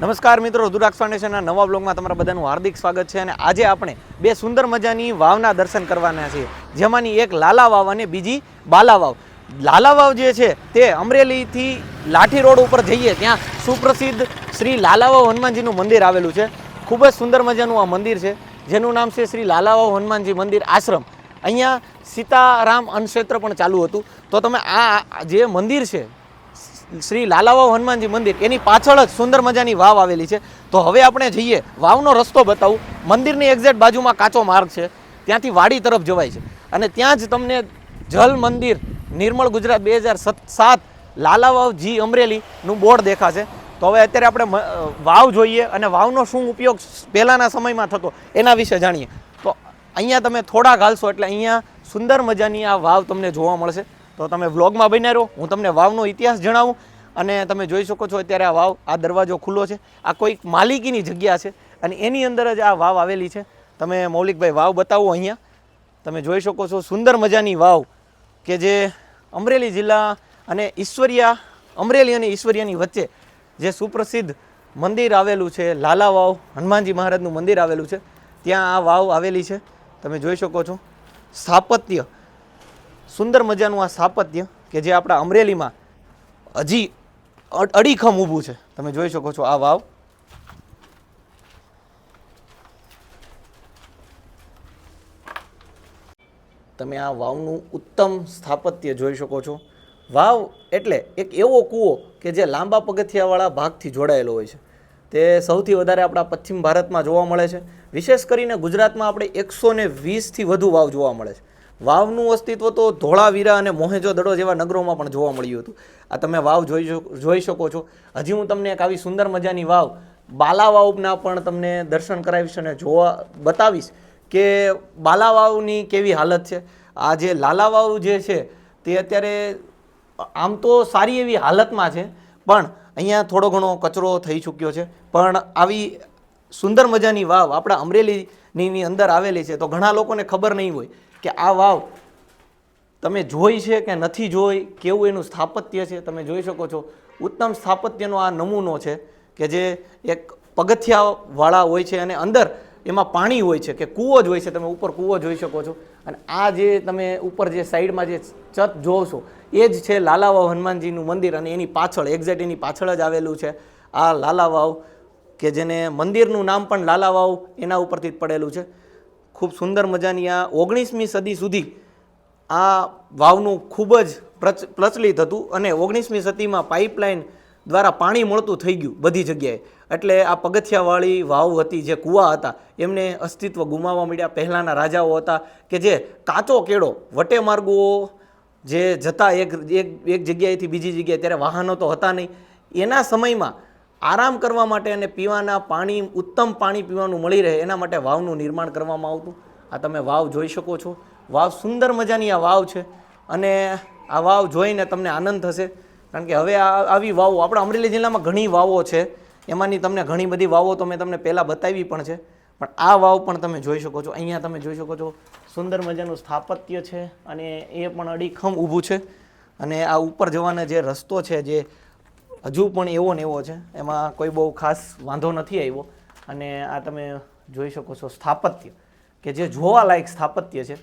નમસ્કાર મિત્રો, રુદ્રાક્ષ ફાઉન્ડેશનના નવા બ્લોગમાં તમારા બધાનું હાર્દિક સ્વાગત છે અને આજે આપણે બે સુંદર મજાની વાવના દર્શન કરવાના છીએ. જેમાંની એક લાલા વાવ અને બીજી બાલા વાવ. લાલા વાવ જે છે તે અમરેલીથી લાઠી રોડ ઉપર જઈએ ત્યાં સુપ્રસિદ્ધ શ્રી લાલાવાવ હનુમાનજીનું મંદિર આવેલું છે. ખૂબ જ સુંદર મજાનું આ મંદિર છે, જેનું નામ છે શ્રી લાલાવાવ હનુમાનજી મંદિર આશ્રમ. અહીંયા સીતારામ અન્નક્ષેત્ર પણ ચાલુ હતું. તો તમે આ જે મંદિર છે શ્રી લાલાવાવ હનુમાનજી મંદિર, એની પાછળ જ સુંદર મજાની વાવ આવેલી છે. તો હવે આપણે જઈએ, વાવનો રસ્તો બતાવું. મંદિરની એક્ઝેક્ટ બાજુમાં કાચો માર્ગ છે, ત્યાંથી વાડી તરફ જવાય છે. અને ત્યાં જ તમને જલ મંદિર, નિર્મળ ગુજરાત બે હજાર સાત લાલાવાવ જી અમરેલીનું બોર્ડ દેખાશે. તો હવે અત્યારે આપણે વાવ જોઈએ અને વાવનો શું ઉપયોગ પહેલાંના સમયમાં થતો, એના વિશે જાણીએ. તો અહીંયા તમે થોડાક હાલશો એટલે અહીંયા સુંદર મજાની આ વાવ તમને જોવા મળશે. તો તમે વ્લોગમાં બન્યા રહો. હું તમને વાવનો ઇતિહાસ જણાવું અને તમે જોઈ શકો છો અત્યારે આ વાવ, આ દરવાજો ખુલ્લો છે. આ કોઈક માલિકીની જગ્યા છે અને એની અંદર જ આ વાવ આવેલી છે. તમે મૌલિકભાઈ, વાવ બતાવો અહીંયા. તમે જોઈ શકો છો સુંદર મજાની વાવ કે જે અમરેલી જિલ્લા અને ઈશ્વરિયા, અમરેલી અને ઈશ્વરિયાની વચ્ચે જે સુપ્રસિદ્ધ મંદિર આવેલું છે, લાલા વાવ, હનુમાનજી મહારાજનું મંદિર આવેલું છે. ત્યાં આ વાવ આવેલી છે. તમે જોઈ શકો છો. સ્થાપત્ય સુંદર મજાનું આ સ્થાપત્ય કે જે આપણા અમરેલીમાં હજી અડીખમ ઊભું છે. તમે જોઈ શકો છો આ વાવ. તમે આ વાવનું ઉત્તમ સ્થાપત્ય જોઈ શકો છો. વાવ એટલે એક એવો કૂવો કે જે લાંબા પગથિયાવાળા ભાગથી જોડાયેલો હોય છે. તે સૌથી વધારે આપણા પશ્ચિમ ભારતમાં જોવા મળે છે. વિશેષ કરીને ગુજરાતમાં આપણે એકસો ને વીસથી વધુ વાવ જોવા મળે છે. વાવનું અસ્તિત્વ તો ધોળાવીરા અને મોહેજો દડો જેવા નગરોમાં પણ જોવા મળ્યું હતું. આ તમે વાવ જોઈ જોઈ શકો છો. હજી હું તમને એક આવી સુંદર મજાની વાવ, બાલાવાવના પણ તમને દર્શન કરાવીશ અને જોવા, બતાવીશ કે બાલાવાવની કેવી હાલત છે. આ જે લાલાવાવ જે છે, તે અત્યારે આમ તો સારી એવી હાલતમાં છે, પણ અહીંયા થોડો ઘણો કચરો થઈ ચૂક્યો છે. પણ આવી સુંદર મજાની વાવ આપણા અમરેલીની ની અંદર આવેલી છે, તો ઘણા લોકોને ખબર નહીં હોય કે આ વાવ તમે જોઈ છે કે નથી જોઈ, કેવું એનું સ્થાપત્ય છે, તમે જોઈ શકો છો. ઉત્તમ સ્થાપત્યનો આ નમૂનો છે કે જે એક પગથિયાવાળા હોય છે અને અંદર એમાં પાણી હોય છે કે કૂવો જ હોય છે, તમે ઉપર કૂવો જોઈ શકો છો. અને આ જે તમે ઉપર જે સાઈડમાં જે છત છો એ જ છે લાલાવાવ હનુમાનજીનું મંદિર અને એની પાછળ એક્ઝેક્ટ એની પાછળ જ આવેલું છે. આ લાલાવાવ કે જેને મંદિરનું નામ પણ લાલાવાવ એના ઉપરથી જ પડેલું છે. ખૂબ સુંદર મજાની આ ઓગણીસમી સદી સુધી આ વાવનું ખૂબ જ પ્રચ, પ્રચલિત હતું અને ઓગણીસમી સદીમાં પાઇપલાઇન દ્વારા પાણી મળતું થઈ ગયું બધી જગ્યાએ. એટલે આ પગથિયાવાળી વાવ હતી, જે કૂવા હતા, એમને અસ્તિત્વ ગુમાવવા મળ્યા પહેલાંના રાજાઓ હતા કે જે કાચો કેળો, વટે માર્ગો જે જતા એક એક એક જગ્યાએથી બીજી જગ્યાએ, ત્યારે વાહનો તો હતા નહીં. એના સમયમાં આરામ કરવા માટે અને પીવાના પાણી, ઉત્તમ પાણી પીવાનું મળી રહે એના માટે વાવનું નિર્માણ કરવામાં આવતું. આ તમે વાવ જોઈ શકો છો. વાવ સુંદર મજાની આ વાવ છે અને આ વાવ જોઈને તમને આનંદ થશે. કારણ કે હવે આવી વાવો, આપણા અમરેલી જિલ્લામાં ઘણી વાવો છે. એમાંની તમને ઘણી બધી વાવો તો મેં તમને પહેલાં બતાવી પણ છે. પણ આ વાવ પણ તમે જોઈ શકો છો. અહીંયા તમે જોઈ શકો છો સુંદર મજાનું સ્થાપત્ય છે અને એ પણ અડીખમ ઊભું છે. અને આ ઉપર જવાનો જે રસ્તો છે, જે હજુ પણ એવો ને એવો છે. એમાં કોઈ બહુ ખાસ વાંધો નથી આવ્યો. અને આ તમે જોઈ શકો છો સ્થાપત્ય, કે જે જોવાલાયક સ્થાપત્ય છે.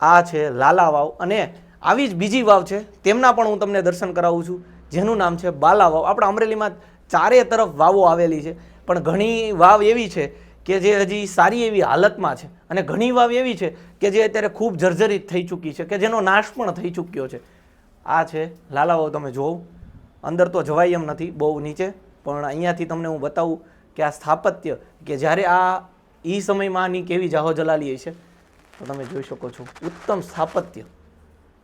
આ છે લાલા વાવ. અને આવી જ બીજી વાવ છે, તેમના પણ હું તમને દર્શન કરાવું છું. જેનું નામ છે બાલા વાવ. આપણા અમરેલીમાં ચારે તરફ વાવો આવેલી છે. પણ ઘણી વાવ એવી છે કે જે હજી સારી એવી હાલતમાં છે. અને ઘણી વાવ એવી છે કે જે અત્યારે ખૂબ જર્જરિત થઈ ચૂકી છે, કે જેનો નાશ પણ થઈ ચૂક્યો છે. આ છે લાલા વાવ, તમે જોવો. અંદર તો જવાય એમ નથી, બહુ નીચે. પણ અહીંયાથી તમને હું બતાવું કે આ સ્થાપત્ય કે જ્યારે આ એ સમયમાં આની કેવી જાહો જલાલી છે તો તમે જોઈ શકો છો. ઉત્તમ સ્થાપત્ય.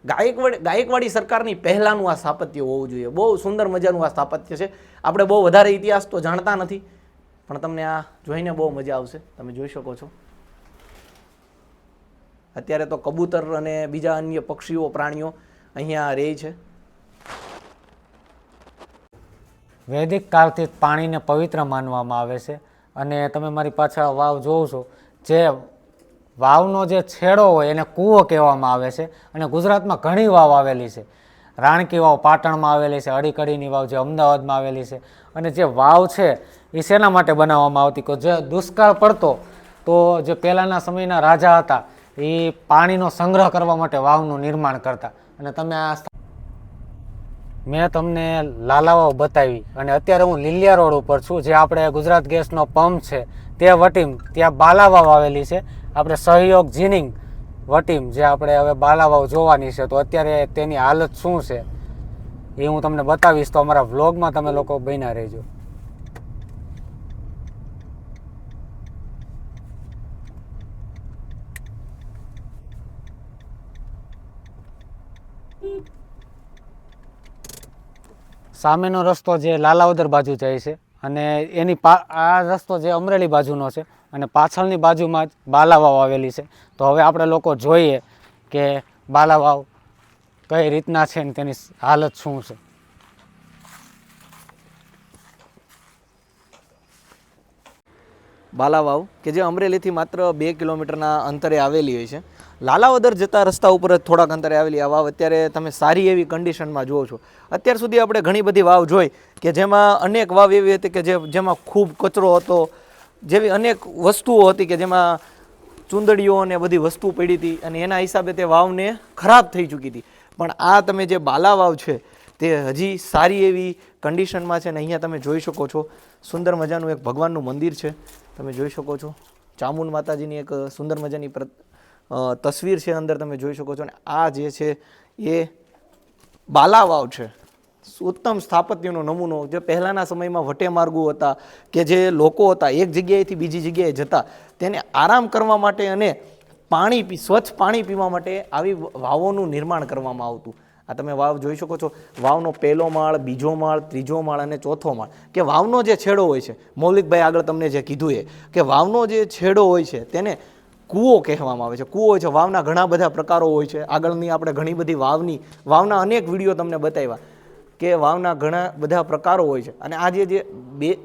ગાયકવાડી ગાયકવાડી સરકારની પહેલાંનું આ સ્થાપત્ય હોવું જોઈએ. બહુ સુંદર મજાનું આ સ્થાપત્ય છે. આપણે બહુ વધારે ઇતિહાસ તો જાણતા નથી, પણ તમને આ જોઈને બહુ મજા આવશે. તમે જોઈ શકો છો. અત્યારે તો કબૂતર અને બીજા અન્ય પક્ષીઓ, પ્રાણીઓ અહીંયા રહે છે. વૈદિક કાળથી પાણીને પવિત્ર માનવામાં આવે છે. અને તમે મારી પાછળ વાવ જોવો છો, જે વાવનો જે છેડો હોય એને કૂવો કહેવામાં આવે છે અને ગુજરાતમાં ઘણી વાવ આવેલી છે. રાણકી વાવ પાટણમાં આવેલી છે, અડીકડીની વાવ જે અમદાવાદમાં આવેલી છે. અને જે વાવ છે એ શેના માટે બનાવવામાં આવતી? કે જે દુષ્કાળ પડતો, તો જે પહેલાંના સમયના રાજા હતા એ પાણીનો સંગ્રહ કરવા માટે વાવનું નિર્માણ કરતા. અને તમે આ મેં તમને લાલાવાવ બતાવી અને અત્યારે હું લીલિયા રોડ ઉપર છું, જે આપણે ગુજરાત ગેસનો પંપ છે, તે વટીમ, ત્યાં બાલાવાવ આવેલી છે. આપણે સહયોગ જીનિંગ વટીમ, જે આપણે હવે બાલાવાવ જોવાની છે. તો અત્યારે તેની હાલત શું છે એ હું તમને બતાવીશ. તો અમારા વ્લોગમાં તમે લોકો બન્યા રહેજો. સામેનો રસ્તો જે લાલાવદર બાજુ જાય છે અને એની પા, આ રસ્તો જે અમરેલી બાજુનો છે અને પાછળની બાજુમાં જ બાલાવાવ આવેલી છે. તો હવે આપણે લોકો જોઈએ કે બાલાવાવ કઈ રીતના છે ને તેની હાલત શું છે. બાલાવાવ, કે જે અમરેલીથી માત્ર બે કિલોમીટરના અંતરે આવેલી હોય છે. લાલાવદર જતા રસ્તા ઉપર જ થોડાક અંતરે આવેલી આ વાવ અત્યારે તમે સારી એવી કન્ડિશનમાં જુઓ છો. અત્યાર સુધી આપણે ઘણી બધી વાવ જોઈ કે જેમાં અનેક વાવ એવી હતી કે જે, જેમાં ખૂબ કચરો હતો, જેવી અનેક વસ્તુઓ હતી કે જેમાં ચૂંદડીઓ અને બધી વસ્તુ પડી હતી અને એના હિસાબે તે વાવને ખરાબ થઈ ચૂકી હતી. પણ આ તમે જે બાલા વાવ છે, તે હજી સારી એવી કન્ડિશનમાં છે ને અહીંયા તમે જોઈ શકો છો. સુંદર મજાનું એક ભગવાનનું મંદિર છે. તમે જોઈ શકો છો. ચામુંડ માતાજીની એક સુંદર મજાની તસવીર છે અંદર તમે જોઈ શકો છો અને આ જે છે એ બાલા વાવ છે. ઉત્તમ સ્થાપત્યનો નમૂનો જે પહેલાંના સમયમાં વટે માર્ગો હતા કે જે લોકો હતા, એક જગ્યાએથી બીજી જગ્યાએ જતા, તેને આરામ કરવા માટે અને પાણી પી, સ્વચ્છ પાણી પીવા માટે આવી વાવોનું નિર્માણ કરવામાં આવતું. આ તમે વાવ જોઈ શકો છો. વાવનો પહેલો માળ, બીજો માળ, ત્રીજો માળ અને ચોથો માળ. કે વાવનો જે છેડો હોય છે, મૌલિકભાઈ આગળ તમને જે કીધું એ, કે વાવનો જે છેડો હોય છે, તેને કૂવો કહેવામાં આવે છે. કૂવો છે, વાવના ઘણા બધા પ્રકારો હોય છે. આગળની આપણે ઘણી બધી વાવની, વાવના અનેક વીડિયો તમને બતાવ્યા કે વાવના ઘણા બધા પ્રકારો હોય છે. અને આજે જે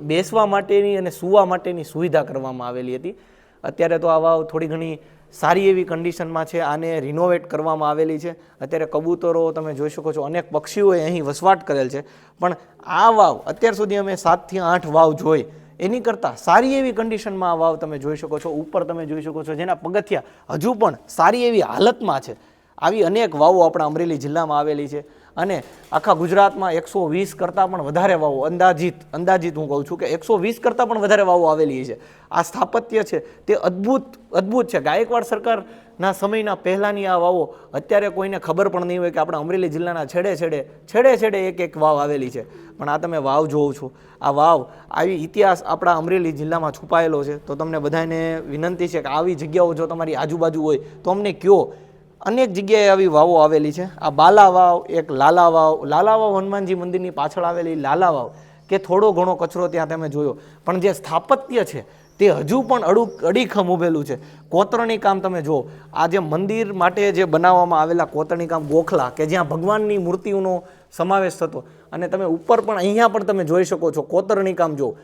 બેસવા માટેની અને સૂવા માટેની સુવિધા કરવામાં આવેલી હતી. અત્યારે તો આ વાવ થોડી ઘણી સારી એવી કન્ડિશનમાં છે. આને રિનોવેટ કરવામાં આવેલી છે. અત્યારે કબૂતરો તમે જોઈ શકો છો, અનેક પક્ષીઓએ અહીં વસવાટ કરેલ છે. પણ આ વાવ, અત્યાર સુધી અમે સાતથી આઠ વાવ જોઈ. એની કરતાં સારી એવી કન્ડિશનમાં આ વાવ તમે જોઈ શકો છો, ઉપર તમે જોઈ શકો છો, જેના પગથિયા હજુ પણ સારી એવી હાલતમાં છે. આવી અનેક વાવો આપણા અમરેલી જિલ્લામાં આવેલી છે અને આખા ગુજરાતમાં એકસો વીસ કરતાં પણ વધારે વાવો, અંદાજિત અંદાજિત હું કહું છું કે એકસો વીસ કરતાં પણ વધારે વાવો આવેલી છે. આ સ્થાપત્ય છે, તે અદ્ભુત અદ્ભુત છે. ગાયકવાડ સરકારના સમયના પહેલાંની આ વાવો અત્યારે કોઈને ખબર પણ નહીં હોય કે આપણા અમરેલી જિલ્લાના છેડે છેડે છેડે છેડે એક એક વાવ આવેલી છે. પણ આ તમે વાવ જોવો છો. આ વાવ, આવી ઇતિહાસ આપણા અમરેલી જિલ્લામાં છુપાયેલો છે. તો તમને બધાને વિનંતી છે કે આવી જગ્યાઓ જો તમારી આજુબાજુ હોય, તો અમને કયો. અનેક જગ્યાએ આવી વાવો આવેલી છે. આ બાલા વાવ, એક લાલા વાવ. લાલા વાવ હનુમાનજી મંદિરની પાછળ આવેલી લાલા વાવ, કે થોડો ઘણો કચરો ત્યાં તમે જોયો. પણ જે સ્થાપત્ય છે, તે હજુ પણ અડુ, અડીખમ ઊભેલું છે. કોતરણી કામ તમે જુઓ. આ જે મંદિર માટે જે બનાવવામાં આવેલા કોતરણી કામ ગોખલા, કે જ્યાં ભગવાનની મૂર્તિઓનો સમાવેશ થતો. અને તમે ઉપર પણ અહીંયા પણ તમે જોઈ શકો છો કોતરણી કામ જો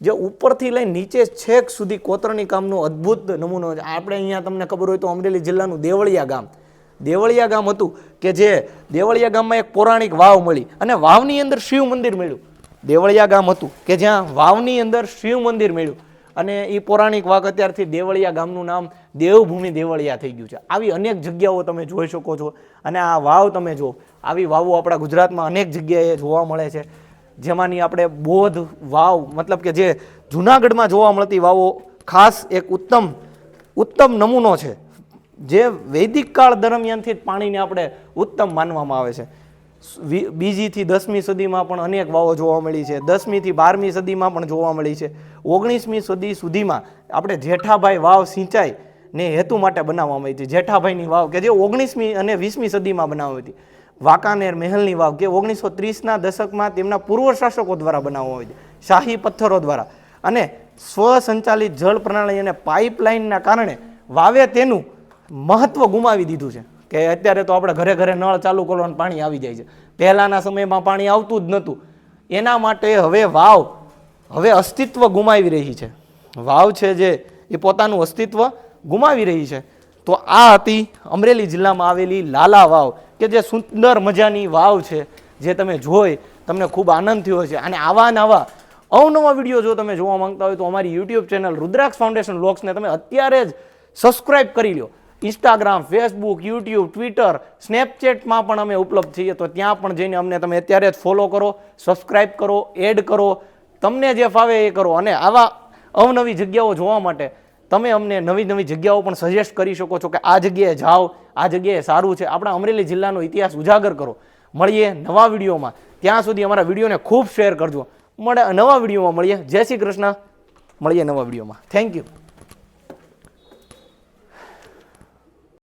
જે ઉપરથી લઈને નીચે છેક સુધી કોતરણી કામનો અદ્ભુત નમૂનો છે. આપણે અહીંયા તમને ખબર હોય તો અમરેલી જિલ્લાનું દેવળિયા ગામ. દેવળિયા ગામ હતું કે જે દેવળિયા ગામમાં એક પૌરાણિક વાવ મળી અને વાવની અંદર શિવ મંદિર મળ્યું. દેવળિયા ગામ હતું કે જ્યાં વાવની અંદર શિવ મંદિર મળ્યું. અને એ પૌરાણિક વાક અત્યારથી દેવળિયા ગામનું નામ દેવભૂમિ દેવળિયા થઈ ગયું છે. આવી અનેક જગ્યાઓ તમે જોઈ શકો છો અને આ વાવ તમે જુઓ. આવી વાવો આપણા ગુજરાતમાં અનેક જગ્યાએ જોવા મળે છે. જેમાંની આપણે બોધ વાવ, મતલબ કે જે જુનાગઢમાં જોવા મળતી વાવો, ખાસ એક ઉત્તમ ઉત્તમ નમૂનો છે. જે વૈદિક કાળ દરમિયાનથી જ પાણીને આપણે ઉત્તમ માનવામાં આવે છે. બીજીથી દસમી સદીમાં પણ અનેક વાવો જોવા મળી છે. દસમીથી બારમી સદીમાં પણ જોવા મળી છે. ઓગણીસમી સદી સુધીમાં આપણે જેઠાભાઈ વાવ સિંચાઈ ને હેતુ માટે બનાવવામાં આવી હતી. જેઠાભાઈની વાવ કે જે ઓગણીસમી અને વીસમી સદીમાં બનાવી હતી. વાંકાનેર મહેલની વાવ કે ઓગણીસો ત્રીસના દશકમાં તેમના પૂર્વ શાસકો દ્વારા બનાવવામાં આવી હતી. શાહી પથ્થરો દ્વારા. અને સ્વસંચાલિત જળ પ્રણાલી અને પાઇપલાઇનના કારણે વાવે તેનું મહત્ત્વ ગુમાવી દીધું છે. કે અત્યારે તો આપણે ઘરે ઘરે નળ ચાલુ કરવાનું પાણી આવી જાય છે. પહેલાંના સમયમાં પાણી આવતું જ નહોતું એના માટે હવે વાવ, હવે અસ્તિત્વ ગુમાવી રહી છે. વાવ છે જે, એ પોતાનું અસ્તિત્વ ગુમાવી રહી છે. તો આ હતી અમરેલી જિલ્લામાં આવેલી લાલા વાવ, કે જે સુંદર મજાની વાવ છે, જે તમે જોઈ, તમને ખૂબ આનંદ થયો છે અને આવા નવા અવનવા વીડિયો જો તમે જોવા માંગતા હોય તો અમારી યુટ્યુબ ચેનલ રુદ્રાક્ષ ફાઉન્ડેશન બ્લોગ્સને તમે અત્યારે જ સબસ્ક્રાઇબ કરી લો ઇન્સ્ટાગ્રામ ફેસબુક યુટ્યુબ ટ્વિટર સ્નેપચેટમાં પણ અમે ઉપલબ્ધ છીએ. તો ત્યાં પણ જઈને અમને તમે અત્યારે જ ફોલો કરો સબસ્ક્રાઈબ કરો એડ કરો. તમને જે ફાવે એ કરો. અને આવા અવનવી જગ્યાઓ જોવા માટે તમે અમને નવી નવી જગ્યાઓ પણ સજેસ્ટ કરી શકો છો કે આ જગ્યાએ જાઓ, આ જગ્યાએ સારું છે. આપણા અમરેલી જિલ્લાનો ઇતિહાસ ઉજાગર કરો. મળીએ નવા વિડીયોમાં. ત્યાં સુધી અમારા વિડીયોને ખૂબ શેર કરજો. મળે નવા વિડીયોમાં મળીએ. જય શ્રી કૃષ્ણ. મળીએ નવા વિડીયોમાં. Thank you